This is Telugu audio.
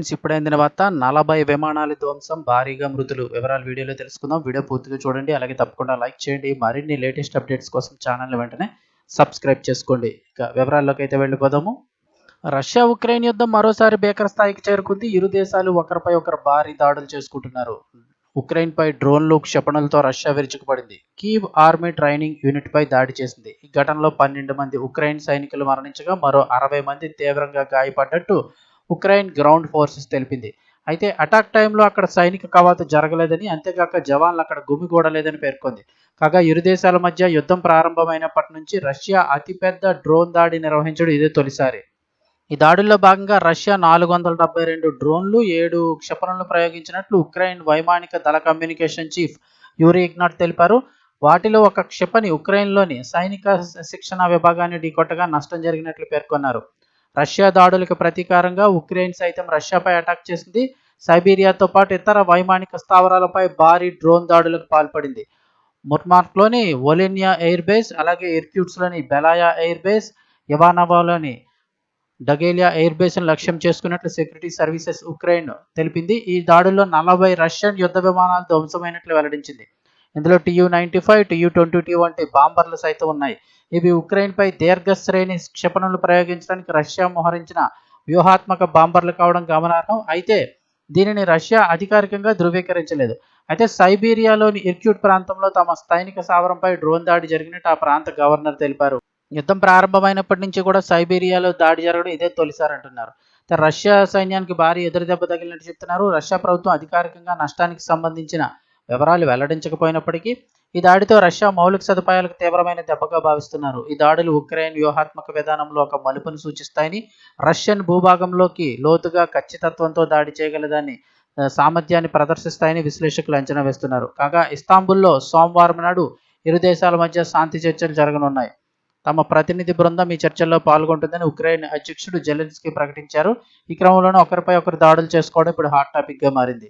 ఫ్రెండ్స్, ఇప్పుడే అందిన వార్త నలభై విమానాల ధ్వంసం భారీగా మృతులు. వివరాలు వీడియోలో తెలుసుకుందాం. వీడియో పూర్తిగా చూడండి. అలాగే తప్పకుండా లైక్ చేయండి. మరిన్ని లేటెస్ట్ అప్డేట్స్ కోసం ఛానల్ వెంటనే సబ్స్క్రైబ్ చేసుకోండి. ఇక వివరాల్లోకి అయితే వెళ్ళిపోదాము. రష్యా ఉక్రెయిన్ యుద్ధం మరోసారి భీకర స్థాయికి చేరుకుంది. ఇరు దేశాలు ఒకరిపై ఒకరు భారీ దాడులు చేసుకుంటున్నారు. ఉక్రెయిన్ పై డ్రోన్లు క్షిపణులతో రష్యా విరుచుకుపడింది. కీవ్ ఆర్మీ ట్రైనింగ్ యూనిట్ పై దాడి చేసింది. ఈ ఘటనలో పన్నెండు మంది ఉక్రెయిన్ సైనికులు మరణించగా మరో అరవై మంది తీవ్రంగా గాయపడ్డట్టు ఉక్రెయిన్ గ్రౌండ్ ఫోర్సెస్ తెలిపింది. అయితే అటాక్ టైంలో అక్కడ సైనిక కవాతు జరగలేదని అంతేకాక జవాన్లు అక్కడ గుమిగూడలేదని పేర్కొంది. కాగా ఇరు దేశాల మధ్య యుద్ధం ప్రారంభమైనప్పటి నుంచి రష్యా అతిపెద్ద డ్రోన్ దాడి నిర్వహించడం ఇదే తొలిసారి. ఈ దాడుల్లో భాగంగా రష్యా నాలుగు వందల డెబ్బై రెండు డ్రోన్లు ఏడు క్షిపణులను ప్రయోగించినట్లు ఉక్రెయిన్ వైమానిక దళ కమ్యూనికేషన్ చీఫ్ యూరి ఇగ్నాట్ తెలిపారు. వాటిలో ఒక క్షిపణి ఉక్రెయిన్లోని సైనిక శిక్షణ విభాగాన్ని ఢీకొట్టగా నష్టం జరిగినట్లు పేర్కొన్నారు. రష్యా దాడులకు ప్రతీకారంగా ఉక్రెయిన్ సైతం రష్యాపై అటాక్ చేసింది. సైబీరియాతో పాటు ఇతర వైమానిక స్థావరాలపై భారీ డ్రోన్ దాడులకు పాల్పడింది. ముర్మార్క్లోని ఒలినియా ఎయిర్ బేస్ అలాగే ఇర్క్యూట్స్లోని బెలాయా ఎయిర్ బేస్ ఇవానవాలోని డగేలియా ఎయిర్ బేస్ను లక్ష్యం చేసుకున్నట్లు సెక్యూరిటీ సర్వీసెస్ ఉక్రెయిన్ తెలిపింది. ఈ దాడుల్లో నలభై రష్యన్ యుద్ధ విమానాలు ధ్వంసమైనట్లు వెల్లడించింది. ఇందులో TU ninety five TU twenty two వంటి బాంబర్లు సైతం ఉన్నాయి. ఇవి ఉక్రెయిన్పై దీర్ఘ శ్రేణి క్షిపణులు ప్రయోగించడానికి రష్యా మోహరించిన వ్యూహాత్మక బాంబర్లు కావడం గమనార్హం. అయితే దీనిని రష్యా అధికారికంగా ధృవీకరించలేదు. అయితే సైబీరియాలోని ఇర్క్యూట్ ప్రాంతంలో తమ సైనిక స్థావరంపై డ్రోన్ దాడి జరిగినట్టు ఆ ప్రాంత గవర్నర్ తెలిపారు. యుద్ధం ప్రారంభమైనప్పటి నుంచి కూడా సైబీరియాలో దాడి జరగడం ఇదే తొలిసారి అంటున్నారు. రష్యా సైన్యానికి భారీ ఎదురుదెబ్బ తగిలినట్టు చెప్తున్నారు. రష్యా ప్రభుత్వం అధికారికంగా నష్టానికి సంబంధించిన వివరాలు వెల్లడించకపోయినప్పటికీ ఈ దాడితో రష్యా మౌలిక సదుపాయాలకు తీవ్రమైన దెబ్బగా భావిస్తున్నారు. ఈ దాడులు ఉక్రెయిన్ వ్యూహాత్మక విధానంలో ఒక మలుపును సూచిస్తాయని రష్యన్ భూభాగంలోకి లోతుగా ఖచ్చితత్వంతో దాడి చేయగలదాన్ని సామర్థ్యాన్ని ప్రదర్శిస్తాయని విశ్లేషకులు అంచనా వేస్తున్నారు. కాగా ఇస్తాంబుల్లో సోమవారం నాడు ఇరు దేశాల మధ్య శాంతి చర్చలు జరగనున్నాయి. తమ ప్రతినిధి బృందం ఈ చర్చల్లో పాల్గొంటుందని ఉక్రెయిన్ అధ్యక్షుడు జెలెన్స్కీ ప్రకటించారు. ఈ క్రమంలోనే ఒకరిపై ఒకరు దాడులు చేసుకోవడం ఇప్పుడు హాట్ టాపిక్గా మారింది.